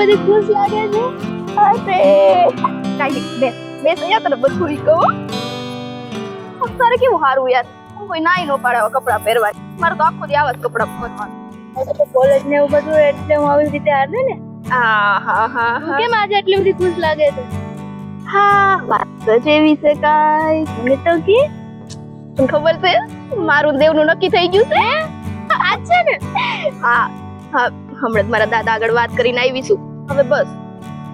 બધી ખુશ લાગે છે? અરે કાઈ બેસ બેસ અહીંયા તને બધું ઈ કહું. તારે કેવું હારું યાર? હું કોઈ નાઈ નો પાડે કપડાં પહેરવા. મારે તો આખો દી આવા જ કપડાં પહેરવાનું. કોલેજ ને એવું બધું એટલે હું આવી રીતે હાર ને? હા હા હા કેમ આજે આટલી બધી ખુશ લાગે છે? હા વાત તો જેવી છે કાઈ. મને તો કે? તને ખબર છે? મારું દેવનું નક્કી થઈ ગયું છે? આ છે ને? હા હા હમણાં મારા દાદા આગળ વાત કરીને આવી છું. હવે બસ.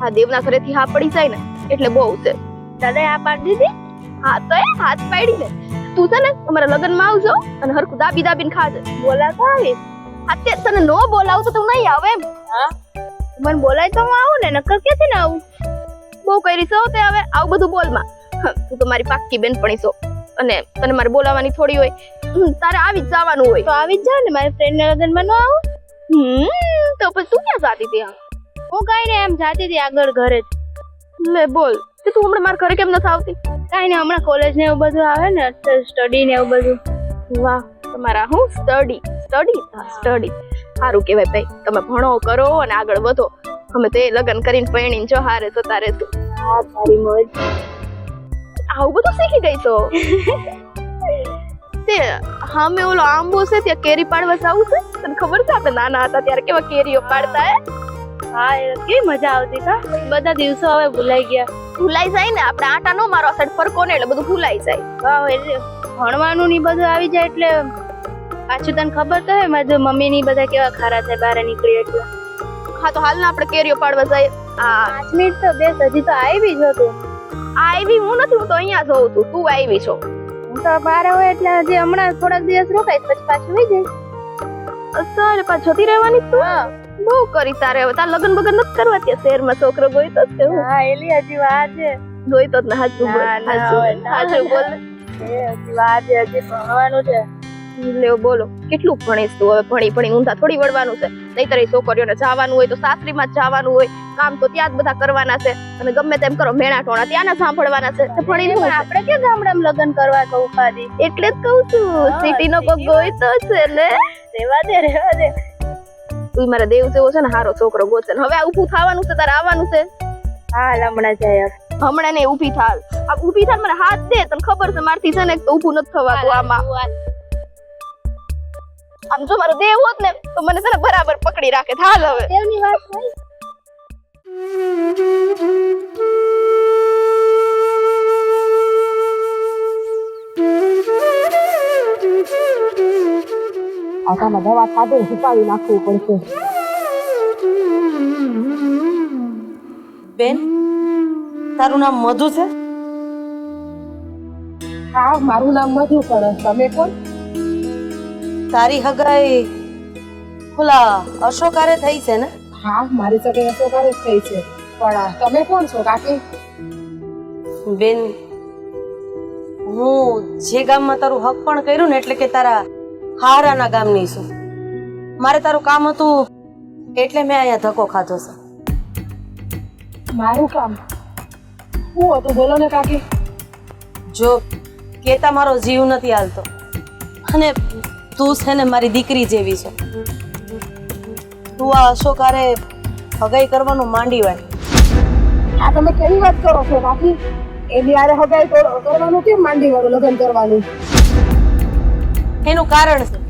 હા દેવના ઘરેથી હા પડી જાય ને એટલે બહુ છે. દાદાએ આ પાડી દીધી? હા તો એ હાથ પાડી ને તું છે ને અમારા લગ્નમાં આવજો અને હરખું દાબી દાબીને ખાજે. બોલાતા આવીશ હાથે તને નો બોલાવું તો તું નહીં આવે એમ. હા? મને બોલાય તો હું આવું ને નકર ક્યાંથી ને આવું? બહુ કરી છો તે હવે. આવું બધું બોલમાં. તું તો મારી પાક્કી બેનપણી છો. અને તને મારે બોલાવવાની થોડી હોય. તારે આવી જ જવાનું હોય. તો આવી જ જાવ ને મારી ફ્રેન્ડ ના લગ્નમાં ન આવું? હમ તો પછી તું ક્યાં જાતી આ? હું કઈ ને એમ જાતી હતી આગળ ઘરે જ. લે, બોલ. તે તું હમણાં મારા ઘરે કેમ નથી આવતી? કઈ ને હમણાં કોલેજ ને એવું બધું આવે ને સ્ટડી ને એવું બધું. વાહ, તમારા હું સ્ટડી સ્ટડી સ્ટડી સારું કહેવાય ભાઈ. તમે ભણો, કરો અને આગળ વધો. અમે તો એ લગ્ન કરીને પરણીને જો હારે તો તારે તું હા, તારી મોજ. આવું બધું શીખી ગઈ તો? તે, હામે ઓલો આંબો છે, ત્યાં કેરી પાડવા જવું છે? તને ખબર છે, આપણે નાના હતા ત્યારે કેવા કેરીઓ પાડતા, હે? હા એ કેવી મજા આવતી કા? બધા દિવસો હવે ભૂલાઈ ગયા. ભૂલાઈ જાય ને આપણે આટા નો મારો અસર ફરકો ને એટલે બધું ભૂલાઈ જાય. વાવ એટલે ભણવાનું ની બધું આવી જાય એટલે પાછું તને ખબર તો હે મારી મમ્મી ની બધા કેવા ખારા થાય બહાર નીકળી એટલે. હા તો હાલ આપણે કેરીઓ પાડવા જાય આ પાંચ મિનિટ તો બેસ હજી તો આવી જ હતું. આવી હું નથી હું તો અહીંયા જોઉં છું તું આવી છો. હું તો બહાર હોય એટલે હજી હમણાં થોડાક દિવસ રોકાઈશ પછી પાછું આવી જઈશ. સર પાછું જતી રહેવાની તું? બહુ કરી તારે હવે. તાર લગ્ન બગન નથી કરવા ત્યાં શહેરમાં છોકરો ગોઈ તો છે હું. હા એલી હજી વાર છે. ગોઈ તો જ ને હાચું બોલ ના, ના, હાચું હાચું બોલ. હજી વાર છે હજી ભણવાનું છે. લેવો બોલો કેટલું ભણીશ તું હવે? ભણી ભણી ઊંધા થોડી વળવાનું છે. નહીતર એ છોકરીઓને જવાનું હોય તો સાસરીમાં જ જવાનું હોય. કામ તો ત્યાં જ બધા કરવાના છે. અને ગમે તેમ કરો મેણા ટોણા ત્યાંના સાંભળવાના છે. તો પણ આપણે ક્યાં ગામડામાં લગ્ન કરવા કહું એટલે જ કહું છું સિટી નો ગોઈ તો છે ને રેવા દે રેવા દે. તું મારા દેવ જેવો છે ને હારો છોકરો ગોચન હવે આ ઊભું થવાનું છે તારે આવવાનું છે? હા હમણાં જાય હમણાં ને ઊભી થાલ. આ ઊભી થાલ મને હાથ દે તને ખબર છે મારથી છે ને તો ઊભું નથી થવાતું આમાં. આમ જો મારો દેવ હોત ને તો મને છે ને બરાબર પકડી રાખે. હાલ હવે. દેવની વાત નહીં આટામાં દવા સાથે છુપાવી નાખવું પડશે. બેન તારું નામ મધુ છે? હા મારું નામ મધુ પણ તમે કોણ? તારી હગાઈ ઓલા અશોકારે થઈ છે ને? હા મારી સાથે અશોકારે જ થઈ છે. પણ તમે કોણ છો કાકી? બેન હું જે ગામમાં તારું હક પણ કર્યું ને એટલે કે તારા હારાના ગામની છું. મારે તારું કામ હતું એટલે મેં અહીંયા ધક્કો ખાધો છે. મારું કામ? શું હતું? બોલો ને કાકી. જો કેતા મારો જીવ નથી હાલતો. અને તું છે ને મારી દીકરી જેવી છે. તું આ અશોકારે હગાઈ કરવાનું માંડી વાય આ તમે કેવી વાત કરો છો કાકી? એની આરે હગાઈ કરો- કરવાનું કેમ માંડી વાળું લગ્ન કરવાનું? એનું કારણ છે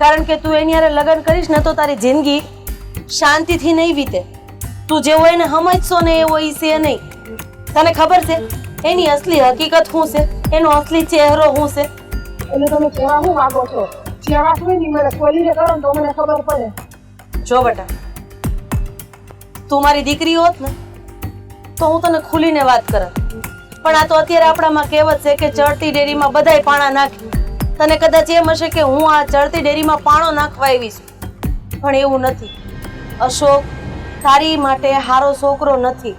કારણ કે તું એની હારે લગ્ન કરીશ ને તો તારી જિંદગી શાંતિથી નહીં વીતે. તું જેવો એને સમજશો ને એવો ઈ છે નહીં. તને ખબર છે? એની અસલી હકીકત શું છે? એનો અસલી ચહેરો શું છે? એટલે તમે કેવા શું માંગો છો? જે વાત નહીં મને ખોલીને કરો તો મને ખબર પડે. જો બેટા તું મારી દીકરી હોત ને તો હું તને ખુલીને વાત કરત. પણ આ તો અત્યારે આપણામાં કહેવત છે કે ચડતી ડેરીમાં બધાય પાણા નાખે. તને કદાચ એમ હશે કે હું આ ચડતી ડેરીમાં પાણો નાખવા આવી છું. પણ એવું નથી. અશોક, તારી માટે હારો છોકરો નથી.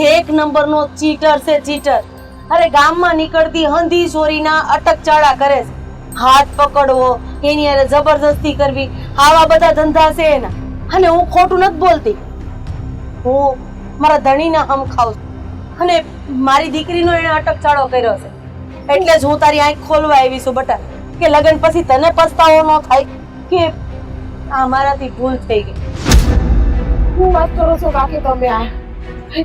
એક નંબરનો ચીટર છે ચીટર. અરે ગામમાં નીકળતી હંધી ચોરીના અટકચાળા કરે છે. હાથ પકડવો, એની અરે જબરદસ્તી કરવી, આવા બધા ધંધા છે એના. અને હું ખોટું નથી બોલતી. હું મારા ધણીના હમ ખાઉં છું. અને મારી દીકરીનો એને અટકચાળો કર્યો છે. એટલે જ હું તારી આંખ ખોલવા આવી છું બટા. કે લગ્ન પછી તને પસ્તાવો ન થાય કે આ મારાથી ભૂલ થઈ ગઈ. હું વાત કરો છો બાકી તમે આ.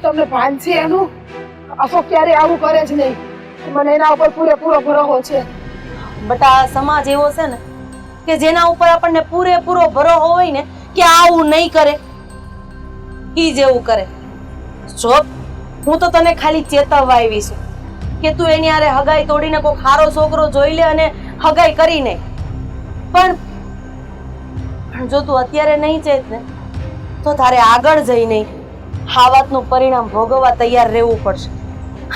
તમને ભાન છે એનું? અશોક ક્યારે આવું કરે જ નહીં. મને એના ઉપર પૂરેપૂરો ભરોસો છે. બટા સમાજ એવો છે ને કે જેના ઉપર આપણને પૂરેપૂરો ભરોસો હોય ને કે આવું નહીં કરે ઈ જેવું કરે. જો હું તો તને ખાલી ચેતવવા આવી છું. કે તું એની હારે હગાઈ તોડીને કોઈ ખારો છોકરો જોઈ લે અને હગાઈ કરી નહીં પણ પણ જો તું અત્યારે નહીં ચેત ને, તો તારે આગળ જઈને આ વાતનું પરિણામ ભોગવવા તૈયાર રહેવું પડશે.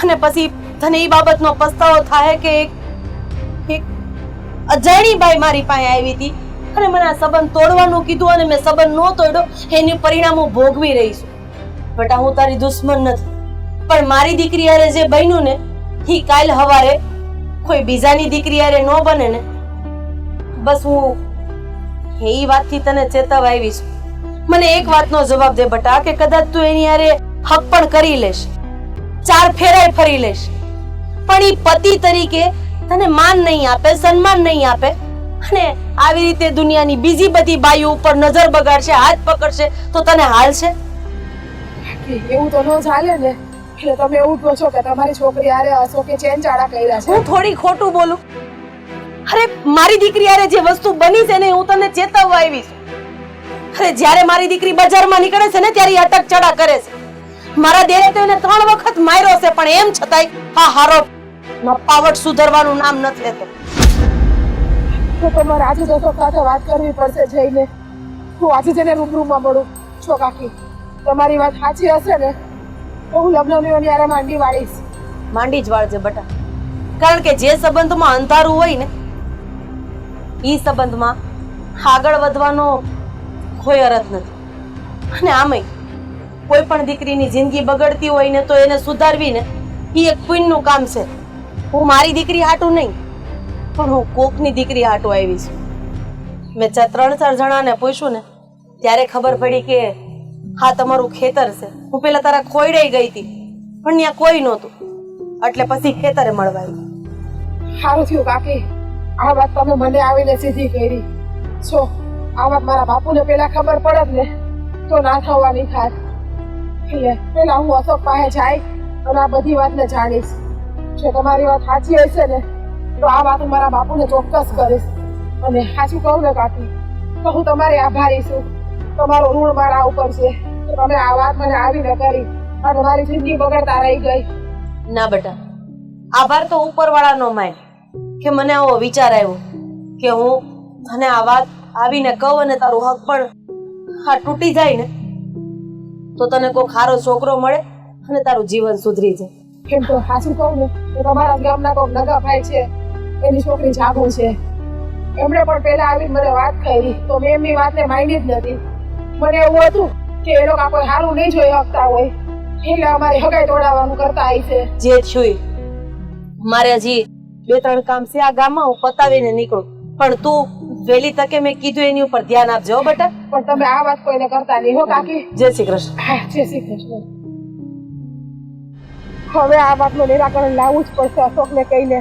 અને પછી તને એ બાબતનો પસ્તાવો થાય કે એક અજાણી બાઈ મારી પાસે આવી હતી અને મને આ સંબંધ તોડવાનું કીધું અને મેં સંબંધ ન તોડ્યો, એની પરિણામ હું ભોગવી રહી છું. બટા હું તારી દુશ્મન નથી. પણ મારી દીકરી અરે જે બન્યું ને એ કાલ હવારે કોઈ બીજાની દીકરી હારે ન બને ને. બસ હું એ વાતથી તને ચેતવ આવી છું મને એક વાતનો જવાબ દે બટા, કે કદાચ તું એની હારે હક પણ કરી લેશ. ચાર ફેરાય ફરી લેશ. પણ ઈ પતિ તરીકે તને માન નહીં આપે, સન્માન નહીં આપે. અને આવી રીતે દુનિયાની બીજી બધી બાઈઓ ઉપર નજર બગાડશે, હાથ પકડશે, તો તને હાલ છે? એવું તો ન ચાલે ને. એટલે તમે એવું કહો છો કે તમારી છોકરી હારે અશોકે ચેન ચાળા કર્યા છે? હું થોડી ખોટું બોલું? અરે મારી દીકરી આરે જે વસ્તુ બની છે ને હું તને ચેતવવા આવી છું. અરે જ્યારે મારી દીકરી બજારમાં નીકળે છે ને ત્યારે અટક ચડા કરે છે. મારા દેરે તો એને ત્રણ વખત માર્યો છે પણ એમ છતાંય હા હારો નપાવટ સુધરવાનું નામ નથી લેતો. તો તમારે આજે દોસ્તો સાથે વાત કરવી પડશે જઈને. હું આજે જઈને રૂબરૂમાં મળું. છો કાકી તમારી વાત સાચી હશે ને? હું લગ્નની ન્યારે માંડી વાળીશ માંડી જ વાળજે બટા. કારણ કે જે સંબંધમાં અંધારું હોય ને, ઈ સંબંધમાં આગળ વધવાનો કોઈ અર્થ નથી. અને આમય કોઈ પણ દીકરીની જિંદગી બગડતી હોય ને તો એને સુધારવી ને ઈ એક પુણ્યનું કામ છે. હું મારી દીકરી હાટું નહીં, પણ હું કોકની દીકરી હાટું આવી છું. મેં ત્રણ ચાર જણાને પૂછ્યું ને, ત્યારે ખબર પડી કે હા, તમારું ખેતર છે. હું પેલા તારા ખોઈડાઈ ગઈ હતી, પણ ત્યાં કોઈ નહોતું. એટલે પછી ખેતરે મળવા આવી. સારું થયું કાકી. આ વાત તમે મને આવીને સીધી કરી. છો આ વાત મારા બાપુને પેલા ખબર પડત ને, તો ના થવાની થાત એટલે પેલા હું અશોક પાસે જાય અને આ બધી વાતને જાણીશ. જો તમારી વાત સાચી હશે ને, તો આ વાત હું મારા બાપુને ચોક્કસ કરીશ. અને સાચું કહું ને કાકી, તો હું તમારી આભારી છું. તમારો ઋણ મારા ઉપર છે. તમે આ વાત મને આવીને કરી અને મારી જિંદગી બગડતા રહી ગઈ. ના બેટા આભાર તો ઉપરવાળાનો માન કે મને આવો વિચાર આવ્યો કે હું તને આ વાત આવીને કહું અને તારું હક પણ હા તૂટી જાય ને તો તને કોઈ ખારો છોકરો મળે અને તારું જીવન સુધરી જાય. કેમ તો સાચું કહું ને તો તમારા ગામના કોઈક નગા ભાઈ છે એની છોકરી જાગો છે. એમણે પણ પેલા આવી મને વાત કરી તો મેં એમની વાતને માની જ નથી. મને એવું હતું કે એ લોકો કોઈ સારું નહીં જોઈ શકતા હોય. એટલે અમારે હગાઈ તોડાવવાનું કરતા આવી છે. જે છું મારે હજી બે ત્રણ કામ છે આ ગામમાં હું પતાવીને નીકળું. પણ તું વહેલી તકે મેં કીધું એની ઉપર ધ્યાન આપજો બેટા. પણ તમે આ વાત કોઈને કરતા નહીં હો કાકી. જય શ્રી કૃષ્ણ. હા જય શ્રી કૃષ્ણ. હવે આ વાતનું નિરાકરણ લાવવું જ પડશે અશોકને કહીને.